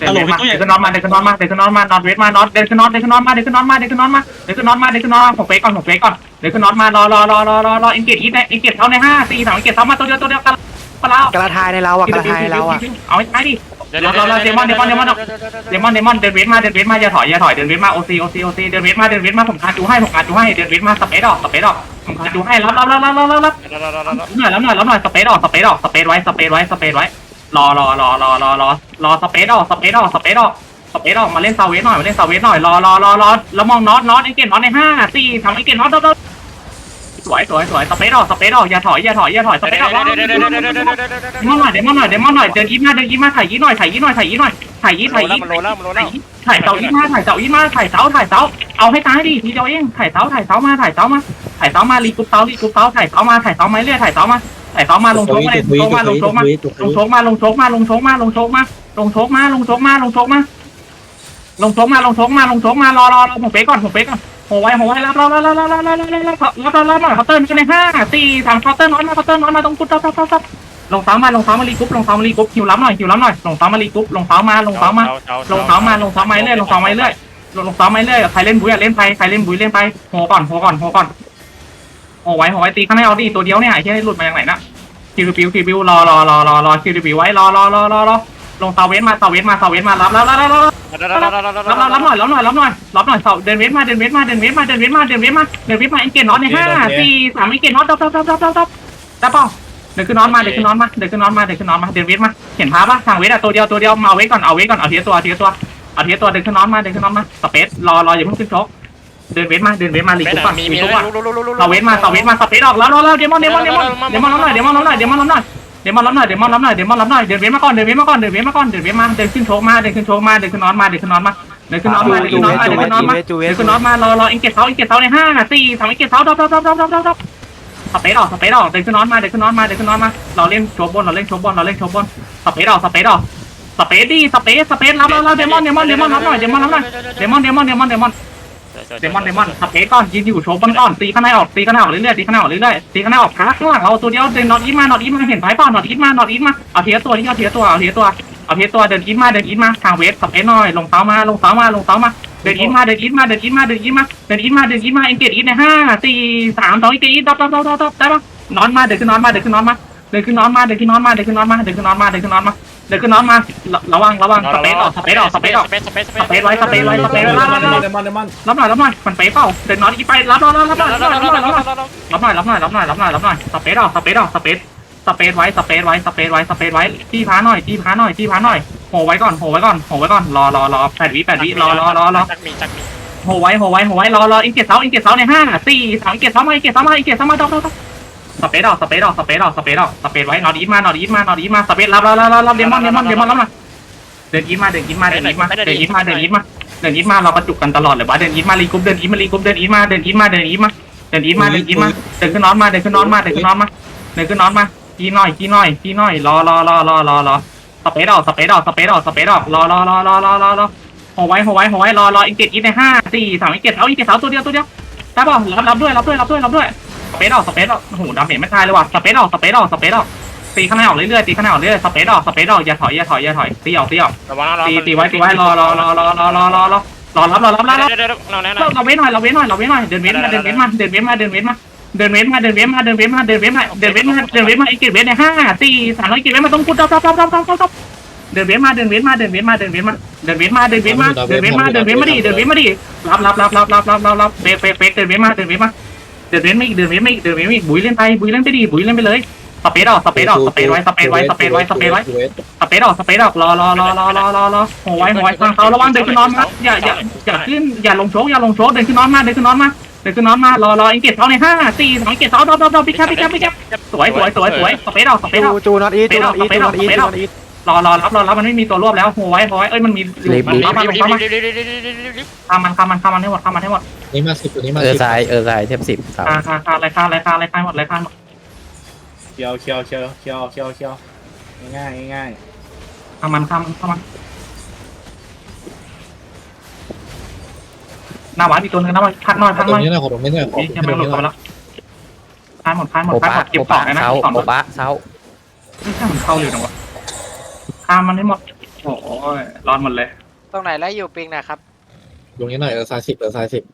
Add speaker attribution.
Speaker 1: เดินมาเดินขึ้นนอนมาเดินขึ้นนอนมาเดินขึ้นนอนมานอนเวทมานอนเดินขึ้นนอนเดินขึ้นนอนมาเดินขึ้นนอนมาเดินขึ้นนอนมาเดินขึ้นนอนมาเดินขึ้นนอนมาผมเฟกก่อนผมเฟกก่อนเดินขึ้นนอนมารอรอรอรอรอรออินเกตอีทอินเกตเท่าในห้าสี่สามอินเกตเท่ามาตัวเดียวตัวเดียวกันปลาก
Speaker 2: ระทายในเราอะกระทายในเราอะ
Speaker 1: เอาไอ้ดิเดมอนเดมอนเดมอนเดมอนเดินเวทมาเดินเวทมาอย่าถอยอย่าถอยเดินเวทมาโอซีโอซีโอซีเดินเวทมาเดินเวทมาผมคาจูให้ผมคาจูให้เดินเวทมาสเปซออกสเปซออกผมคาจูให้รับรับรับรับรับรับรับหน่อยรับหน่อยรับหน่อยสเปซออกสเปซออกสเปซไว้สเปซไว้สเปซไว้ รอรอรอรอรอรอรอสเปซออกสเปซออกสเปซออกสเปซออกมาเล่นซาเวสหน่อยมาเล่นซาเวสหน่อยรอรอรอรอแล้วมองน็อตน็อตไอเกนน็อตในห้าสี่ทำไอเกนน็อตสวยสวยสวยสเปซออกสเปซออกอย่าถอยอย่าถอยอย่าถอยสเปซออกเดมอนหน่อยเดมอนหน่อยเดมอนหน่อยเดินยิ้มมาเดินยิ้มมาถ่ายยิ้มหน่อยถ่ายยิ้มหน่อยถ่ายยิ้มหน่อยถ่ายยิ้มถ่ายยิ้ม
Speaker 3: มันโลแล้วมันโลแล้ว
Speaker 1: ถ่ายเสายิ้มมาถ่ายเสายิ้มมาถ่ายเสาถ่ายเสาเอาให้ตายดิทีเดียวเองถ่ายเสาถ่ายเสามาถ่ายเสามาถ่ายเสามารีกุ๊บเสารีกุ๊บเสาถ่ายเสามาถ่ายเสามาเรื่อยถ่ายเสามา ถ่ายเสามาลงโชกมาลงโชกมาลงโชกมาลงโชกมาลงโชกมาลงโชกมาลงโชกมาลงโชกมาลงโชกมาลงโชกมาลงโชกมาลงโชกมาลงโชกมารอรอรอผมเป๊กก่อนผมเป๊กก่อนโหไว้โหไว้รับรับรับรับรับรับรับรับรับรับรับหน่อยเคาน์เตอร์กันในห้าสี่สามเคาน์เตอร์น้อยมาเคาน์เตอร์น้อยมาตรงกุ๊บตับตับตับตับลงเสามาลงเสามารีกุ๊บลงเสามารีกุ๊บหิวรับหน่อยหิวรับหน่อยลงเสามารีกุ๊บลงเสามาลงเสามาลงเสามาลงเสาไม้เรื่อยลงเสาไม้เรื่อยลงลงเสาไม้เรื่อยใครเล่นบุ้ยอะเล่นไปใครเล่นบุ้ยเล่นไปโหก่อนโหก่อนโหก่อน โหไว้โหไว้ตีข้างในเอาดิตัวเดียวเนี่ยไอ้ที่หลุดมาจากไหนนะคิวบิวคิวบิวรอรอรอรอรอคิวบิวไว้รอรอรอรอรอลงเสาเวสมาเสาเวสมาเสาเวสมารับรับรับรับรับรับรับหน่อยรับหน่อยรับหน่อยรับหน่อยเสาเดินเวสมาเดินเวสมาเดินเวสมาเดินเวสมาเดินเวสมาเดินเวสมาเอ็นเกนน็อตในห้าสี่สามเอ็นเกนน็อตดับดับดับดับดับดับดับเปล่าเดินขึ้นน็อตมาเดินขึ้นน็อตมาเดินขึ้นน็อตมาเดินขึ้นน็อตมาเดินเวสมาเห็นภาพปะทางเวสอะตัวเดียวตัวเดียวมาเอาเวสก่อนเอาเวสก่อนเอาทีละตัวทีละตัวเอาทีละตัวเดินขึ้นน็อตมาเดินขึ้นน็อตมาสเปซรอรออย่าเพิ่งขึ้นชก เดินเวทมาเดินเวทมาลีกุ๊บก่อน
Speaker 3: มี
Speaker 1: ลี
Speaker 3: มี
Speaker 1: กุ๊บก่อน
Speaker 3: รู้รู้รู้รู้
Speaker 1: เสาเวทมาเสาเวทมาสเปซออกแล้วรอแล้วเดมอนเดมอนเดมอนเดมอนรับหน่อยเดมอนรับหน่อยเดมอนรับหน่อยเดมอนรับหน่อยเดมอนรับหน่อยเดมอนรับหน่อยเดินเวทมาก่อนเดินเวทมาก่อนเดินเวทมาก่อนเดินเวทมาเดินขึ้นโชกมาเดินขึ้นโชกมาเดินขึ้นน็อตมาเดินขึ้นน็อตมาเดินขึ้นน็อตมาเดินขึ้นน็อตมาเดินขึ้นน็อตมา
Speaker 2: จูเว
Speaker 1: เดิ
Speaker 2: ส
Speaker 1: นขึ้นน็อตมารอรออิงเกตเสาอิงเกตเสาในห้าสี่สามอิงเกตเสาดับดับดับดับดับดับดับสเปซออกสเปซออกเดินขึ้นน็อตมาเดินขึ้นน็อตมาเดินขึ้นน็อตมาเราเล่นโชว์บนเราเล่นโชว์บนเราเล่นโชว์บนสเปซออกสเปซออกสเปซดิสเปซสเปซรับรับรับเดมอนเดมอนเดมอนรับหน่อยเดมอนรับหน่อยเดมอนเดมอนเดมอนเดมอน เดมอนเดมอนสเปซก่อนยืนอยู่โชว์บนก่อนตีข้างในออกตีข้างในออกเรื่อยๆตีข้างในออกเรื่อยๆตีข้างในออกขาข้างหลังเราตัวเดียวเดินนอตอีทมานอตอีทมาเห็นไพ่เปล่านอตอีทมานอตอีทมาเอาทีละตัวที่เอาทีละตัวเอาทีละตัวเอาทีละตัวเดินอีทมาเดินอีทมาทางเวสสเปซหน่อยลงเท้ามาลงเท้ามาลงเท้ามาเดินอีทมาเดินอีทมาเดินอีทมาเดินอีทมาเดินอีทมาเดินอีทมาเอ็นเกตอีทในห้าสี่สามสองอีทอีทดับดับดับดับดับได้ปะนอนมาเดินขึ้นนอนมาเดินขึ้นนอนมาเดินขึ้นนอนมาเดินขึ้นนอนมาเดินขึ้นนอนมาเดินขึ้นนอนมาเดินขึ้นนอนมา เดินขึ้นนอนมาระวังระวังสเปซออกสเปซออกสเปซออก
Speaker 3: สเปซสเปซ
Speaker 1: สเปซไว้สเปซไว้สเปซไว้รับรับรับ
Speaker 4: เดมอนเดมอน
Speaker 1: รับหน่อยรับหน่อยมันไปเปล่าเดินน็อตอีไปรับรับรับรับหน่อยรับหน่อยรับหน่อยรับหน่อยรับหน่อยรับหน่อยรับหน่อยรับหน่อยรับหน่อยสเปซออกสเปซออกสเปซสเปซไว้สเปซไว้สเปซไว้สเปซไว้ที่พ้าหน่อยที่พ้าหน่อยที่พ้าหน่อยโหไว้ก่อนโหไว้ก่อนโหไว้ก่อนรอรอรอแปดวิแปดวิรอรอรอรอ
Speaker 3: จักมีจักมี
Speaker 1: โหไว้โหไว้โหไว้รอรออินเกตเสาอินเกตเสาในห้าสี่สามอินเกตเสามาอินเกตเสามาอินเกตเสามาดอกดอก สเปซออกสเปซออกสเปซออกสเปซออกสเปซไว้นอตอีทมานอตอีทมา นอตอีทมา สเปซรับรับรับรับเดมอนเดมอนเดมอนรับมา เดินอีทมา เดินอีทมา เดินอีทมา เดินอีทมา เดินอีทมา เดินอีทมา เราประจุกันตลอดเลยบ้าเดินอีทมารีกรุ๊ปเดินอีทมารีกรุ๊ปเดินอีทมา เดินอีทมา เดินอีทมา เดินอีทมา เดินอีทมา เดินขึ้นนอนมา เดินขึ้นนอนมา เดินขึ้นนอนมา เดินขึ้นนอนมากีหน่อยกีหน่อยกีหน่อย รอรอรอรอรอรอสเปซออกสเปซออกสเปซออกสเปซออกรอรอรอรอรอรอรอโหไว้โหไว้โหไว้รอรออินเกตอีทในห้าสี่สามอินเกตเอาอินเกตเสาตัวเดียวตัวเดียวได้ป่ะรับรับด้วยรับด้วยรับด้วยรับด้วย สเปซออกสเปซออกโอ้โหดาเมจไม่ทายเลยว่ะสเปซออกสเปซออกสเปซออกตีข้างในออกเรื่อยๆตีข้างในออกเรื่อยๆสเปซออกสเปซออกอย่าถอยอย่าถอยอย่าถอยตีออกตีออก
Speaker 3: ระวังนะ
Speaker 1: ตีตีไว้ตีไว้รอรอรอรอรอรอรอรอรอรับรอรับรอรับ
Speaker 3: เดี๋ยวเดี๋ยวเราแน่น
Speaker 1: เราเราเว้นหน่อยเราเว้นหน่อยเราเว้นหน่อยเดินเว้นมาเดินเว้นมาเดินเว้นมาเดินเว้นมาเดินเว้นมาเดินเว้นมาเดินเว้นมาเดินเว้นมาเดินเว้นมาเดินเว้นมาไอ้เกตเว้นในห้าสี่สามร้อยเกตเว้นมาต้องพูดดับดับดับดับดับดับเดินเว้นมาเดินเว้นมาเดินเว้นมาเดินเว้นมาเดินเว้นมาเดินเว้นมาเดินเว้นมาเดินเว้นมาดิเดินเว้นมาดิรับรับรับรับรับรับรับรับเฟกเฟกเฟกเดินเว้นมาเดินเว้นมา เดินเว้นไม่เดินเว้นไม่เดินเว้นไม่บุยเล่นไปบุยเล่นไปดิบุยเล่นไปเลยสเปซออกสเปซออกสเปซไว้สเปซไว้สเปซไว้สเปซไว้สเปซออกสเปซออกรอรอรอรอรอรอรอโหไว้โหไว้ทางเขาระวังเดินขึ้นนอนมาอย่าอย่าอย่าขึ้นอย่าลงโชกอย่าลงโชกเดินขึ้นนอนมาเดินขึ้นนอนมาเดินขึ้นนอนมารอรออิงเกตเท้าในห้าสี่สองอิงเกตเท้าดอบดอบดอบพิคับพิคับพิคับสวยสวยสวยสวยสเปซออกสเปซอ
Speaker 2: จู
Speaker 1: อก
Speaker 2: จูนอตอีจูนอตอีจูนอตอีจูนอตอี
Speaker 1: รอรอรับรอรับมันไม่มีตัวรวบแล้วโหไว้โหไว้เอ้ยมันมีมันรับมันลงเข้ามาฆ่ามันฆ่ามันฆ่ามันให้หมดฆ่ามันให้หมด
Speaker 4: นี่มาสิบตัวนี้มา
Speaker 5: เออ
Speaker 4: สิบ
Speaker 5: ทรายเออทรายเทพสิบสาม
Speaker 1: ฆ่าฆ่าฆ่าอะไรฆ่าอะไรฆ่าอะไรฆ่าหมดเลยฆ่าหมด
Speaker 4: เคียวเคียวเคียวเคียวเคียวเคียวง่ายง่าย
Speaker 1: ฆ่ามันฆ่ามันฆ่ามันหน้าหวานอีกตัวนึงนะว่าพักหน่อยพัก
Speaker 4: ต
Speaker 1: ห
Speaker 4: ร
Speaker 1: น่อย
Speaker 4: งนี้นะขอตรงนี้เนี่ยขอ
Speaker 1: นี่ยังไม่หลุดเข้าไปแล้วพายหมดพายหมด
Speaker 5: โอ
Speaker 1: พายห
Speaker 5: ปะ
Speaker 1: มดเก็บ
Speaker 5: โอ
Speaker 1: ต่อ
Speaker 5: ปะ
Speaker 1: เลยนะ
Speaker 5: เซา
Speaker 1: เก็บต่อ
Speaker 5: โอปะเซา
Speaker 1: ไม่ใช่มันเข้าอยู่นะวะข้ามมันให้หมด โอ้โหยรอดหมดเลย
Speaker 6: ตรงไหนแล้วอยู่ปิงนะครับ
Speaker 5: ตรงนี้หน่อยเออซายสิบเออซายสิบ